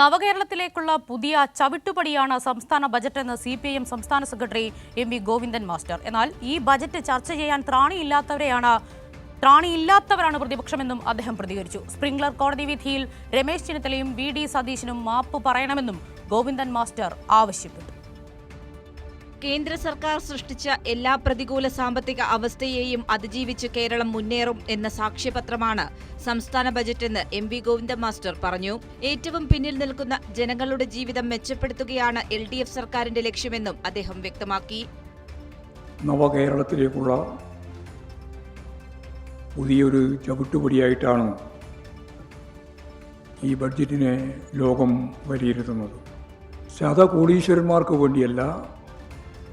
നവകേരളത്തിലേക്കുള്ള പുതിയ ചവിട്ടുപടിയാണ് സംസ്ഥാന ബജറ്റെന്ന് സി പി ഐ എം സംസ്ഥാന secretary M V Govindan master. എന്നാൽ ഈ ബജറ്റ് ചർച്ച ചെയ്യാൻ ത്രാണിയില്ലാത്തവരെയാണ് ത്രാണിയില്ലാത്തവരാണ് പ്രതിപക്ഷമെന്നും അദ്ദേഹം പ്രതികരിച്ചു. സ്പ്രിംഗ്ലർ കോടതി വിധിയിൽ രമേശ് ചെന്നിത്തലയും വി ഡി സതീശനും മാപ്പ് പറയണമെന്നും ഗോവിന്ദൻ മാസ്റ്റർ ആവശ്യപ്പെട്ടു. കേന്ദ്ര സർക്കാർ സൃഷ്ടിച്ച എല്ലാ പ്രതികൂല സാമ്പത്തിക അവസ്ഥയെയും അതിജീവിച്ച് കേരളം മുന്നേറും എന്ന സാക്ഷ്യപത്രമാണ് സംസ്ഥാന ബജറ്റെന്ന് എം വി ഗോവിന്ദ മാസ്റ്റർ പറഞ്ഞു. ഏറ്റവും പിന്നിൽ നിൽക്കുന്ന ജനങ്ങളുടെ ജീവിതം മെച്ചപ്പെടുത്തുകയാണ് എൽ ഡി എഫ് സർക്കാരിന്റെ ലക്ഷ്യമെന്നും അദ്ദേഹം വ്യക്തമാക്കി. നവകേരളത്തിലേക്കുള്ള പുതിയൊരു ചവിട്ടുപടിയായിട്ടാണ് ഈ ബഡ്ജറ്റിനെ ലോകം വിലയിരുത്തുന്നത്. ശതകോടീശ്വരന്മാർക്ക് വേണ്ടിയല്ല.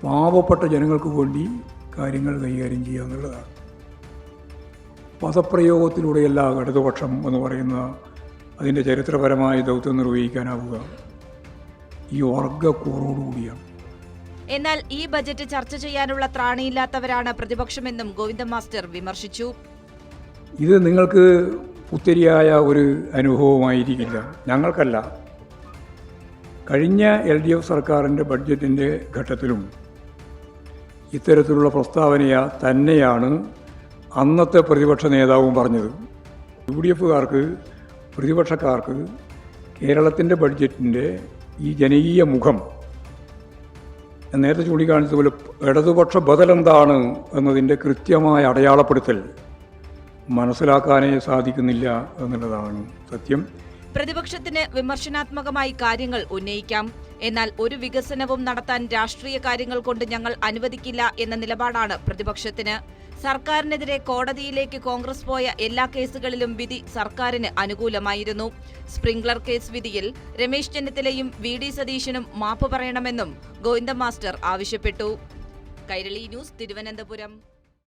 പാവപ്പെട്ട ജനങ്ങൾക്ക് വേണ്ടി കാര്യങ്ങൾ കൈകാര്യം ചെയ്യുക എന്നുള്ളതാണ്. പദപ്രയോഗത്തിലൂടെയല്ല ഇടതുപക്ഷം എന്ന് പറയുന്ന അതിന്റെ ചരിത്രപരമായ ദൗത്യം നിർവഹിക്കാനാവുക ഈ വർഗക്കൂറോടുകൂടിയാണ് എന്നാൽ ഈ ബജറ്റ് ചർച്ച ചെയ്യാനുള്ള ത്രാണിയില്ലാത്തവരാണ് പ്രതിപക്ഷമെന്നും ഗോവിന്ദ മാസ്റ്റർ വിമർശിച്ചു. ഇത് നിങ്ങൾക്ക് പുത്തരിയായ ഒരു അനുഭവമായിരിക്കില്ല. ഞങ്ങൾക്കല്ല. കഴിഞ്ഞ എൽ ഡി എഫ് സർക്കാരിന്റെ ബഡ്ജറ്റിന്റെ ഘട്ടത്തിലും ഇത്തരത്തിലുള്ള പ്രസ്താവനയ തന്നെയാണ് അന്നത്തെ പ്രതിപക്ഷ നേതാവും പറഞ്ഞത്. യു ഡി എഫുകാർക്ക് പ്രതിപക്ഷക്കാർക്ക് കേരളത്തിന്റെ ബഡ്ജറ്റിന്റെ ഈ ജനകീയ മുഖം നേരത്തെ ചൂണ്ടിക്കാണിച്ചതുപോലെ ഇടതുപക്ഷ ബദലെന്താണ് എന്നതിന്റെ കൃത്യമായ അടയാളപ്പെടുത്തൽ മനസ്സിലാക്കാനേ സാധിക്കുന്നില്ല എന്നുള്ളതാണ് സത്യം. പ്രതിപക്ഷത്തിന് വിമർശനാത്മകമായി കാര്യങ്ങൾ ഉന്നയിക്കാം. എന്നാൽ ഒരു വികസനവും നടത്താൻ രാഷ്ട്രീയ കാര്യങ്ങൾ കൊണ്ട് ഞങ്ങൾ അനുവദിക്കില്ല എന്ന നിലപാടാണ് പ്രതിപക്ഷത്തിന്. സർക്കാരിനെതിരെ കോടതിയിലേക്ക് കോൺഗ്രസ് പോയ എല്ലാ കേസുകളിലും വിധി സർക്കാരിന് അനുകൂലമായിരുന്നു. സ്പ്രിംഗ്ലർ കേസ് വിധിയിൽ രമേശ് ചെന്നിത്തലയും വി ഡി സതീശനും മാപ്പ് പറയണമെന്നും ഗോവിന്ദ മാസ്റ്റർ ആവശ്യപ്പെട്ടു. കൈരളി ന്യൂസ് തിരുവനന്തപുരം.